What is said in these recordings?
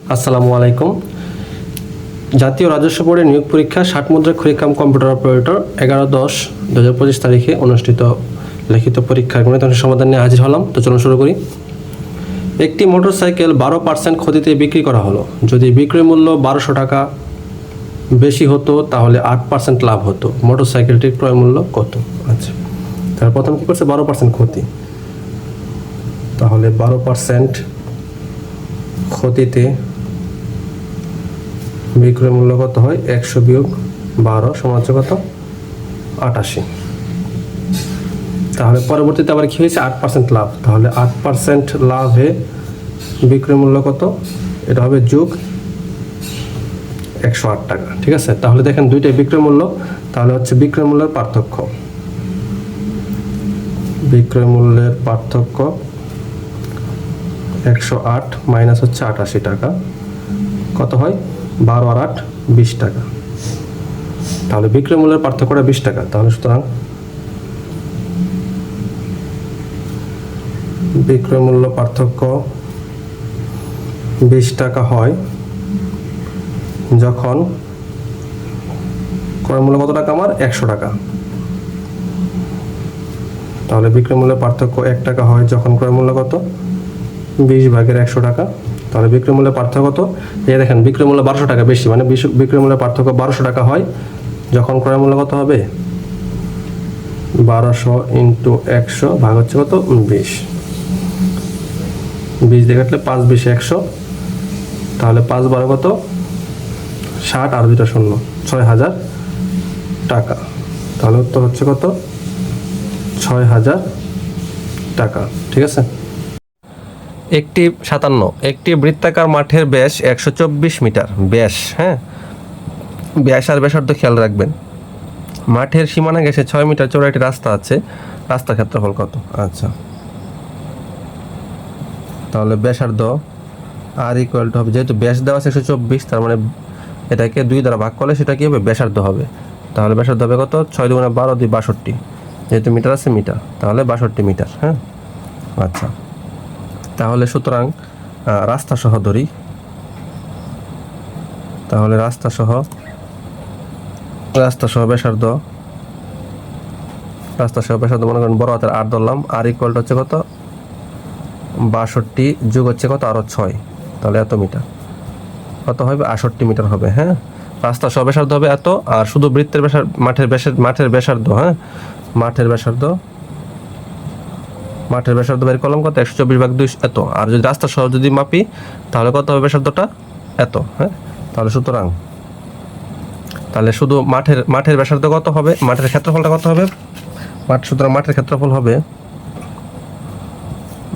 আসসালামু আলাইকুম। জাতীয় রাজস্ব বোর্ডের নিয়োগ পরীক্ষা ষাট মুদ্রা খরিকাম কম্পিউটার অপারেটর এগারো দশ দু হাজার পঁচিশ তারিখে অনুষ্ঠিত লিখিত পরীক্ষার গণিত সমাধান নিয়ে হাজির হলাম। তো চলুন শুরু করি। একটি মোটরসাইকেল বারো পার্সেন্ট ক্ষতিতে বিক্রি করা হলো। যদি বিক্রয় মূল্য বারোশো টাকা বেশি হতো, তাহলে আট পার্সেন্ট লাভ হতো। মোটরসাইকেলটির ক্রয় মূল্য কত? আচ্ছা তাহলে প্রথম কী করছে? বারো পার্সেন্ট ক্ষতি। তাহলে বারো পার্সেন্ট ক্ষতিতে বিক্রয় মূল্য কত হয়? একশো বিয়োগ বারো হচ্ছে কত? আটাশি। তাহলে পরবর্তীতে আবার কি হয়েছে? আট পার্সেন্ট লাভ। তাহলে আট পার্সেন্ট লাভে বিক্রয় মূল্য কত? এটা হবে যোগ একশো আট টাকা, ঠিক আছে? তাহলে দেখেন দুইটাই বিক্রয় মূল্য, তাহলে হচ্ছে বিক্রয় মূল্যের পার্থক্য। বিক্রয় মূল্যের পার্থক্য একশো আট মাইনাস হচ্ছে আটাশি টাকা। কত হয়? বারো আর আট, বিশ টাকা। তাহলে বিক্রয় মূল্যের পার্থক্যটা বিশ টাকা। তাহলে সুতরাং বিক্রয় মূল্য পার্থক্য বিশ টাকা হয়। যখন ক্রয় মূল্য কত টাকা আমার? একশো টাকা। তাহলে বিক্রয় মূল্যের পার্থক্য এক টাকা হয় যখন ক্রয় মূল্য কত? বিশ ভাগের একশো টাকা। তাহলে বিক্রয় মূল্যের পার্থক্য কত? এই দেখেন, বিক্রয় মূল্য বারোশো টাকা বেশি মানে বিক্রয় পার্থক্য বারোশো টাকা হয়। যখন ক্রয় মূল্য কত হবে? বারোশো ইন্টু একশো ভাগ হচ্ছে কত? বিশ। বিশ দিয়ে কাটলে পাঁচ বিশ একশো। তাহলে পাঁচ বারো কত? ষাট আর দুটা শূন্য, ছয় হাজার টাকা। তাহলে উত্তর হচ্ছে কত? ছয় হাজার টাকা, ঠিক আছে? একটি সাতান্ন, একটি বৃত্তাকার মাঠের ব্যাস একশো চব্বিশ মিটার। ব্যাস হ্যাঁ? ব্যাস আর ব্যাসার্ধ খেয়াল রাখবেন। মাঠের সীমানা গেছে ছয় মিটার চৌড়া একটি রাস্তা আছে। রাস্তার ক্ষেত্রফল কত? আচ্ছা। তাহলে ব্যাসার্ধ আর ইকুয়াল টু হবে। যেহেতু ব্যাস দেওয়া আছে একশো চব্বিশ, তার মানে এটাকে দুই দ্বারা ভাগ করলে সেটা কি হবে? ব্যাসার্ধ হবে। তাহলে ব্যাসার্ধ হবে কত? ছয় দুগুণে বারো দুই বাষট্টি। যেহেতু মিটার আছে মিটার, তাহলে বাষট্টি মিটার হ্যাঁ? আচ্ছা। তাহলে সুতরাং রাস্তা সহ ধরি। তাহলে রাস্তা সহ রাস্তা সহ ব্যাসার্ধ রাস্তা সহ ব্যাসার্ধ মনে করেন বড় হাতের আট ধরলাম। আর ইকুয়াল হচ্ছে কত? বাষট্টি যুগ হচ্ছে কত? আরও ছয়। তাহলে এত মিটার। কত হবে? আষট্টি মিটার হবে হ্যাঁ? রাস্তা সহ ব্যাসার্ধ হবে এত, আর শুধু বৃত্তের ব্যাসার মাঠের ব্যাসার মাঠের ব্যাসার্ধ হ্যাঁ? মাঠের ব্যাসার্ধ মাঠের ব্যাসার্ধ বের করলাম কত? একশো চব্বিশ ভাগ দুই এত। আর যদি রাস্তা সহ যদি মাপি, তাহলে কত হবে ব্যাসার্ধটা? এত হ্যাঁ? তাহলে সুতরাং, তাহলে শুধু মাঠের মাঠের ব্যাসার্ধ কত হবে? মাঠের ক্ষেত্রফলটা কত হবে? মাঠ, সুতরাং মাঠের ক্ষেত্রফল হবে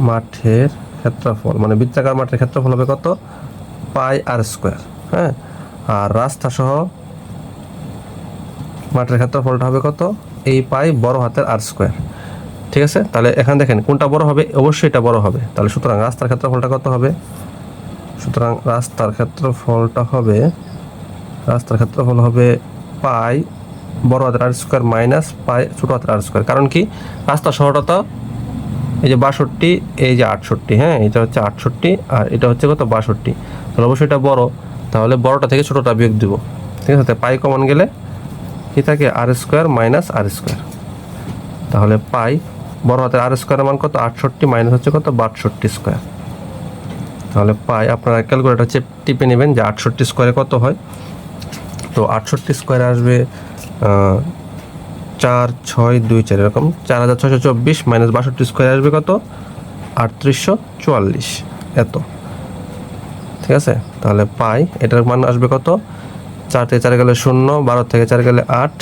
মাঠের ক্ষেত্রফল মানে বৃত্তাকার মাঠের ক্ষেত্রফল হবে কত? পাই আর স্কোয়ার হ্যাঁ? আর রাস্তা সহ মাঠের ক্ষেত্রফলটা হবে কত? এই পাই বড় হাতের আর স্কোয়ার। ঠিক আছে? তাহলে এখানে দেখেন, কোনটা বড় হবে? অবশ্যই এটা বড় হবে। তাহলে সুতরাং রাস্তার ক্ষেত্রফলটা কত হবে? সুতরাং রাস্তার ক্ষেত্রফলটা হবে, রাস্তার ক্ষেত্রফল হবে পাই বড় হাতের আর স্কোয়ার মাইনাস পাই ছোটো হাতের আর স্কোয়ার কারণ কি? রাস্তা শহরটা তো এই যে বাষট্টি, এই যে আটষট্টি হ্যাঁ? এটা হচ্ছে আটষট্টি আর এটা হচ্ছে কত? বাষট্টি। তাহলে অবশ্যই এটা বড়। তাহলে বড়টা থেকে ছোটোটা বিয়োগ দিব। ঠিক আছে? পাই কমন গেলে কি থাকে? R square minus r square তাহলে পাই বড় হাতের আর স্কোয়ারের মান কত? আটষট্টি মাইনাস হচ্ছে কত? বাষট্টি স্কোয়ার তাহলে পাই, আপনারা ক্যালকুলেটার চেপ টিপে নেবেন যে আটষট্টি স্কোয়ারে কত হয়। তো আটষট্টি স্কোয়ারে আসবে চার, ছয়, দুই, চার, এরকম। চার হাজার ছয়শো চব্বিশ মাইনাস বাষট্টি স্কোয়ারে আসবে কত? আটত্রিশশো চুয়াল্লিশ। এত। ঠিক আছে? তাহলে পাই, এটার মান আসবে কত? চার থেকে চার গেলে শূন্য, বারো থেকে চার গেলে আট,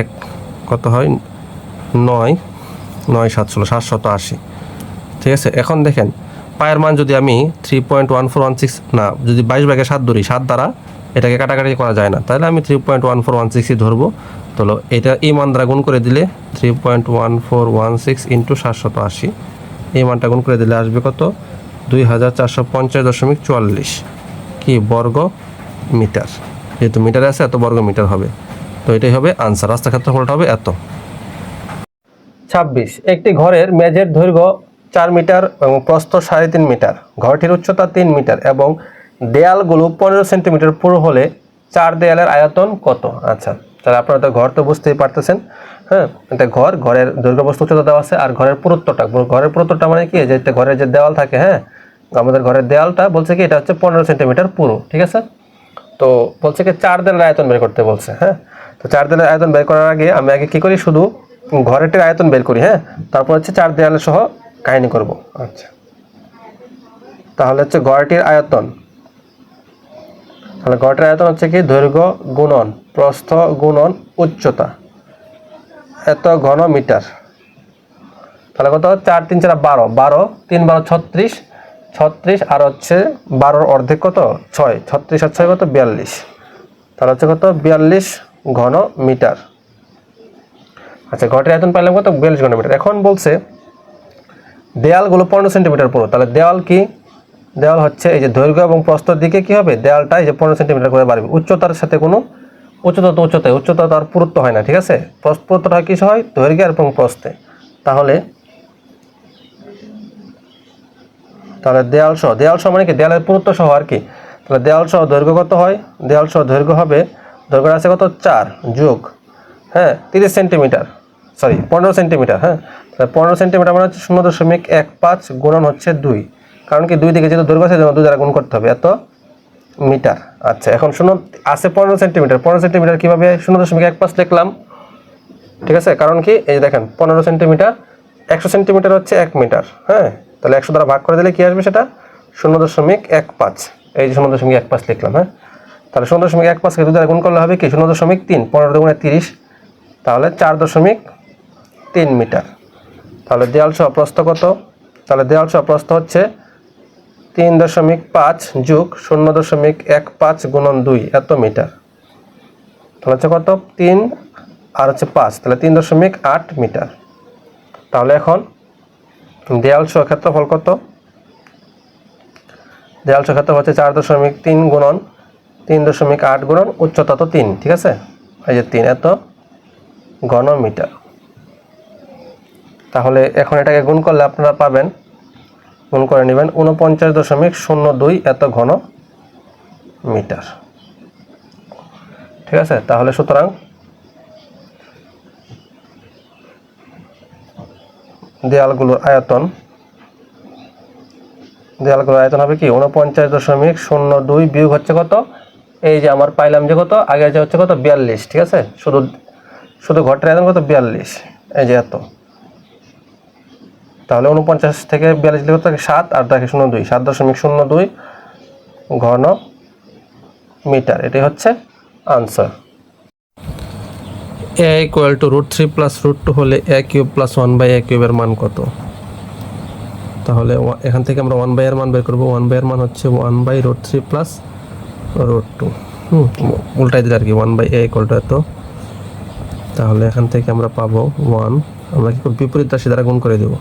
এক কত হয়? নয়। নয় সাত ষোলো, সাতশত আশি। ঠিক আছে? এখন দেখেন, পায়ের মান যদি আমি three point one four one six না, যদি বাইশ ভাগে সাত ধরি, সাত দ্বারা এটাকে কাটাকাটি করা যায় না। তাহলে আমি three point one four one সিক্সই ধরবো। তো এটা এই মান দ্বারা গুণ করে দিলে three point one four one six into সাতশত আশি। এই মানটা গুণ করে দিলে আসবে কত? দুই হাজার চারশো পঞ্চাশ দশমিক চুয়াল্লিশ। কি বর্গ মিটার? যেহেতু মিটারে আছে, এত বর্গ মিটার হবে। তো এটাই হবে আনসার রাস্তা ক্ষেত্রফলটা হবে এত। ছাব্বিশ। একটি ঘরের মেঝের দৈর্ঘ্য চার মিটার এবং প্রস্থ সাড়ে তিন মিটার। ঘরটির উচ্চতা তিন মিটার এবং দেয়ালগুলো পনেরো সেন্টিমিটার পুরো হলে চার দেয়ালের আয়তন কত? আচ্ছা তাহলে আপনারা তো ঘর তো বুঝতেই পারতেছেন হ্যাঁ? এটা ঘর, ঘরের দৈর্ঘ্য বস্তু উচ্চতা দেওয়া আছে আর ঘরের পুরুত্বটা। ঘরের পুরুত্বটা মানে কি? যে ঘরের যে দেওয়াল থাকে হ্যাঁ? আমাদের ঘরের দেওয়ালটা বলছে কি? এটা হচ্ছে পনেরো সেন্টিমিটার পুরো, ঠিক আছে? তো বলছে কি, চার দেয়ালের আয়তন বের করতে বলছে হ্যাঁ? তো চার দেয়ালের আয়তন বের করার আগে আমি আগে কি করি? শুধু ঘরেরটির আয়তন বের করি হ্যাঁ? তারপর হচ্ছে চার দেয়ালের সহ কাহিনী করব। আচ্ছা। তাহলে হচ্ছে ঘরটির আয়তন। তাহলে ঘরটির আয়তন হচ্ছে কি? দৈর্ঘ্য গুণন প্রস্থ গুণন উচ্চতা। এত ঘন মিটার। তাহলে কত? চার তিন চার বারো। বারো তিন বারো ছত্রিশ। ছত্রিশ আর হচ্ছে বারোর অর্ধেক কত? ছয়। ছত্রিশ আর ছয় কত? বিয়াল্লিশ। তাহলে হচ্ছে কত? বিয়াল্লিশ ঘন মিটার। আচ্ছা ঘরটির আয়তন পাইলাম কত? বিয়াল্লিশ ঘন মিটার এখন বলছে দেয়ালগুলো পনেরো সেন্টিমিটার পুরো। তাহলে দেওয়াল কি? দেওয়াল হচ্ছে এই যে দৈর্ঘ্য এবং প্রস্তর দিকে কি হবে? দেওয়ালটা এই যে পনেরো সেন্টিমিটার করে বাড়বে। উচ্চতার সাথে কোনো উচ্চতা তো উচ্চতায়, উচ্চতা তার পুরুত্ব হয় না, ঠিক আছে? পুরুত্বটা কিসে হয়? দৈর্ঘ্য এবং প্রস্থে। তাহলে তাহলে দেয়াল সহ দেয়াল সহ মানে কি? দেয়ালের পুরুত্ব সহ আর কি। তাহলে দেয়াল সহ দৈর্ঘ্য কত হয়? দেয়াল সহ দৈর্ঘ্য হবে দৈর্ঘ্য আছে কত? চার যোগ হ্যাঁ তিরিশ সেন্টিমিটার সরি পনেরো সেন্টিমিটার হ্যাঁ। তাহলে পনেরো সেন্টিমিটার মানে হচ্ছে শূন্য দশমিক এক পাঁচ গুণন হচ্ছে দুই। কারণ কি দুই দিকে যেহেতু দৈর্ঘ্য আছে দুই দ্বারা গুণ করতে হবে। এত মিটার। আচ্ছা এখন শূন্য, আছে পনেরো সেন্টিমিটার পনেরো সেন্টিমিটার কীভাবে শূন্য দশমিক এক পাঁচ লিখলাম? ঠিক আছে? কারণ কি, এই যে দেখেন, পনেরো সেন্টিমিটার একশো সেন্টিমিটার হচ্ছে এক মিটার হ্যাঁ। তাহলে একশো দ্বারা ভাগ করে দিলে কী আসবে সেটা? শূন্য দশমিক এক পাঁচ। এই যে শূন্য দশমিক এক পাঁচ লিখলাম হ্যাঁ। তাহলে শূন্য দশমিক এক পাঁচকে দু দ্বারা গুণ করলে হবে কি? শূন্য দশমিক তিন পনেরো দুগুণে তিরিশ তাহলে চার দশমিক তিন মিটার। তাহলে দেয়াল সহ প্রস্থ কত? তাহলে দেয়াল সহ প্রস্থ হচ্ছে তিন দশমিক পাঁচ যোগ শূন্য দশমিক এক পাঁচ গুণন দুই, এত মিটার। তাহলে হচ্ছে কত? তিন, আর হচ্ছে পাঁচ, তাহলে তিন দশমিক আট মিটার। তাহলে এখন দেয়াল সহ ক্ষেত্রফল কত? দেয়াল সহ ক্ষেত্রফল হচ্ছে চার দশমিক তিন গুণন, তিন দশমিক আট গুণন, উচ্চতা তো তিন, ঠিক আছে? এই যে তিন, এত ঘন মিটার তাহলে এখন এটাকে গুণ করলে আপনারা পাবেন, গুণ করে নেবেন উনপঞ্চাশ দশমিক শূন্য দুই এত ঘন মিটার। ঠিক আছে? তাহলে সুতরাং দেয়ালগুলোর আয়তন দেয়ালগুলোর আয়তন হবে কি? উনপঞ্চাশ দশমিক শূন্য দুই বিয়োগ হচ্ছে কত? এই যে আমার পাইলাম যে কত? আগে যে হচ্ছে কত? বিয়াল্লিশ। ঠিক আছে? শুধু শুধু ঘরটার আয়তন কত? বিয়াল্লিশ। এই যে এত। তাহলে উনপঞ্চাশ থেকে বিয়াল্লিশ লিখতে থাকে সাত, আর থাকে শূন্য দুই। সাত দশমিক শূন্য দুই ঘন মিটার। এটাই হচ্ছে answer a equal to root three plus root two হলে a cube plus one by a কিউবের মান কত? তাহলে এখান থেকে আমরা ওয়ান বাই এর মান বের করব। ওয়ান বাই এর মান হচ্ছে one by root three plus root two hmm, উল্টাই দিলে আর কি। One by a equal to এত। তাহলে এখান থেকে আমরা পাবো ওয়ান আমরা কি করব? বিপরীত রাশি দ্বারা গুণ করে দেবো।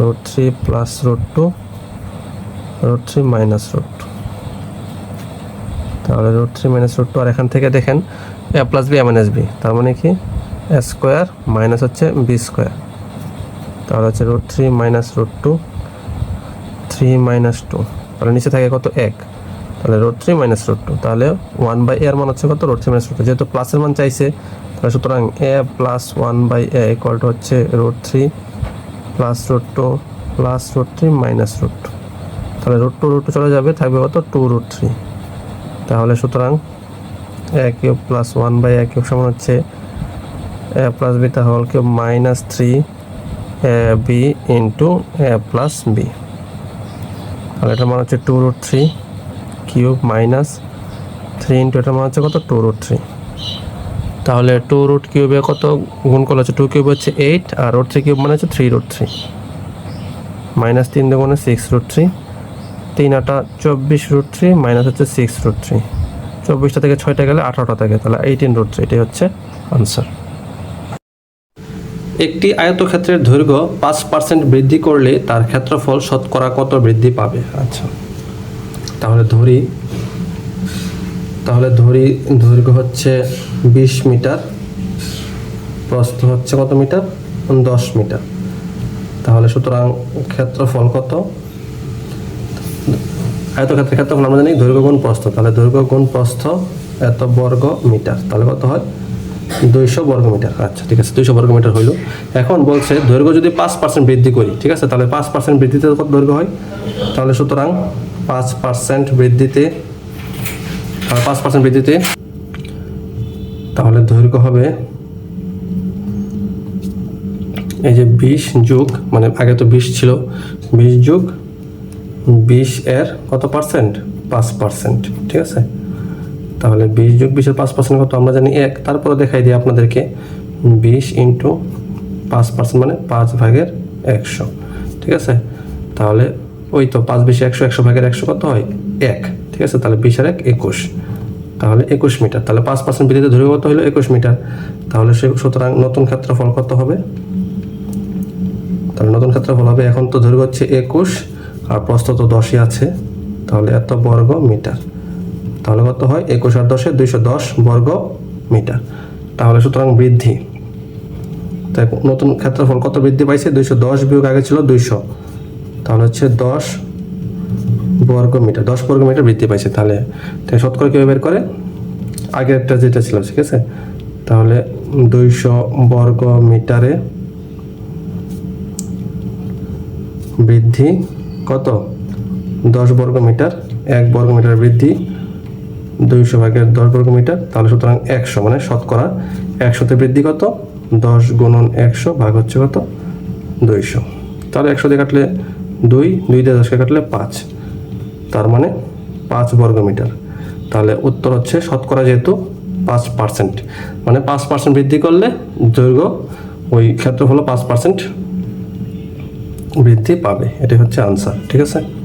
Root three plus root two root three minus root two তাহলে root three minus root two আর এখান থেকে দেখেন a plus b minus b তার মানে কি? এ স্কোয়ার মাইনাস হচ্ছে বি স্কোয়ার তাহলে হচ্ছে root three minus root two three minus two তাহলে নিচে থাকে কত? এক। তাহলে root three minus root two তাহলে ওয়ান বাই এর মান হচ্ছে কত? Root three minus root two যেহেতু প্লাসের মান চাইছে, তাহলে সুতরাং a plus one by a equal to হচ্ছে root three plus root two plus root three minus root two তাহলে রোড টু রুট টু চলে যাবে, থাকবে কত? টু রুট থ্রি তাহলে সুতরাং a cube plus one by a cube সমান হচ্ছে এ প্লাস বি তাহলে whole cube minus three a b into a plus b তাহলে এটার মান হচ্ছে two root three cube minus three into এটার মান হচ্ছে কত? Two root three. তাহলে টু রুট কিউবে কত গুণ করলে হচ্ছে টু কিউব হচ্ছে এইট আর রুট থ্রি কিউব মানে হচ্ছে থ্রি রুট থ্রি। মাইনাস তিন দুগুণে সিক্স রুট থ্রি। তিন আটা চব্বিশ রুট থ্রি মাইনাস হচ্ছে সিক্স রুট থ্রি। চব্বিশটা থেকে ছয়টা গেলে আঠারোটা থেকে, তাহলে এইটিন রুট থ্রি, এটাই হচ্ছে আনসার একটি আয়তক্ষেত্রের দৈর্ঘ্য পাঁচ পার্সেন্ট বৃদ্ধি করলে তার ক্ষেত্রফল শতকরা কত বৃদ্ধি পাবে? আচ্ছা। তাহলে ধরি তাহলে ধরি দৈর্ঘ্য হচ্ছে বিশ মিটার, প্রস্থ হচ্ছে কত মিটার? দশ মিটার। তাহলে সুতরাং ক্ষেত্রফল কত? আয়তক্ষেত্রের ক্ষেত্রফল আমরা জানি দৈর্ঘ্য গুণ প্রস্থ। তাহলে দৈর্ঘ্য গুণ প্রস্থ এত বর্গ মিটার। তাহলে কত হয়? দুইশো বর্গ মিটার। আচ্ছা ঠিক আছে, দুইশো বর্গ মিটার হইল। এখন বলছে, দৈর্ঘ্য যদি পাঁচ পার্সেন্ট বৃদ্ধি করি, ঠিক আছে, তাহলে পাঁচ পার্সেন্ট বৃদ্ধিতে কত দৈর্ঘ্য হয়? তাহলে সুতরাং পাঁচ পার্সেন্ট বৃদ্ধিতে পাঁচ পার্সেন্ট বৃদ্ধিতে তাহলে দৈর্ঘ্য হবে এই যে বিশ যুগ মানে আগে তো বিশ ছিল, বিশ যুগ বিশ এর কত পার্সেন্ট? পাঁচ পার্সেন্ট, ঠিক আছে? তাহলে বিশ যোগ বিশের পাঁচ পার্সেন্ট কত? আমরা জানি এক। তারপরে দেখাই দিই আপনাদেরকে। বিশ ইন্টু পাঁচ পার্সেন্ট মানে পাঁচ ভাগের একশো। ঠিক আছে? তাহলে ওই তো পাঁচ বিশে একশো একশো ভাগের একশো কত হয়? এক। ঠিক আছে? তাহলে বিশ আর এক একুশ। তাহলে একুশ মিটার। তাহলে পাঁচ পার্সেন্ট বৃদ্ধিতে ধরে কত হলো? একুশ মিটার। তাহলে সে সুতরাং নতুন ক্ষেত্রফল কত হবে? তাহলে নতুন ক্ষেত্রফল হবে। এখন তো দৈর্ঘ্য হচ্ছে একুশ। আর প্রস্থ তো দশই আছে। তাহলে এত বর্গ মিটার। তাহলে কত হয়? একুশ আর দশে দুইশো দশ বর্গ মিটার। তাহলে সুতরাং বৃদ্ধি। তাই নতুন ক্ষেত্রফল কত বৃদ্ধি পাইছে? দুইশো দশ বিয়োগ আগে ছিল দুইশো। তাহলে হচ্ছে দশ বর্গ মিটার। দশ বর্গ মিটার বৃদ্ধি পাইছে। তাহলে তাই শতকরা কীভাবে বের করে? আগের একটা যেটা ছিল, ঠিক আছে? তাহলে দুইশো বর্গ মিটারে বৃদ্ধি কত? দশ বর্গ মিটার। এক বর্গ মিটার বৃদ্ধি দুইশো ভাগের দশ বর্গ মিটার, তাহলে সুতরাং একশো মানে শতকরা একশোতে বৃদ্ধি কত? দশ গুণন একশো ভাগ হচ্ছে কত? দুইশো। তাহলে একশো দিয়ে কাটলে দুই দুই দিয়ে দশকে কাটলে পাঁচ। তার মানে পাঁচ বর্গ মিটার। তাহলে উত্তর হচ্ছে শতকরা যেহেতু পাঁচ পার্সেন্ট। মানে পাঁচ পার্সেন্ট বৃদ্ধি করলে দৈর্ঘ্য ওই ক্ষেত্রফল পাঁচ পার্সেন্ট বৃদ্ধি পাবে। এটাই হচ্ছে আনসার, ঠিক আছে?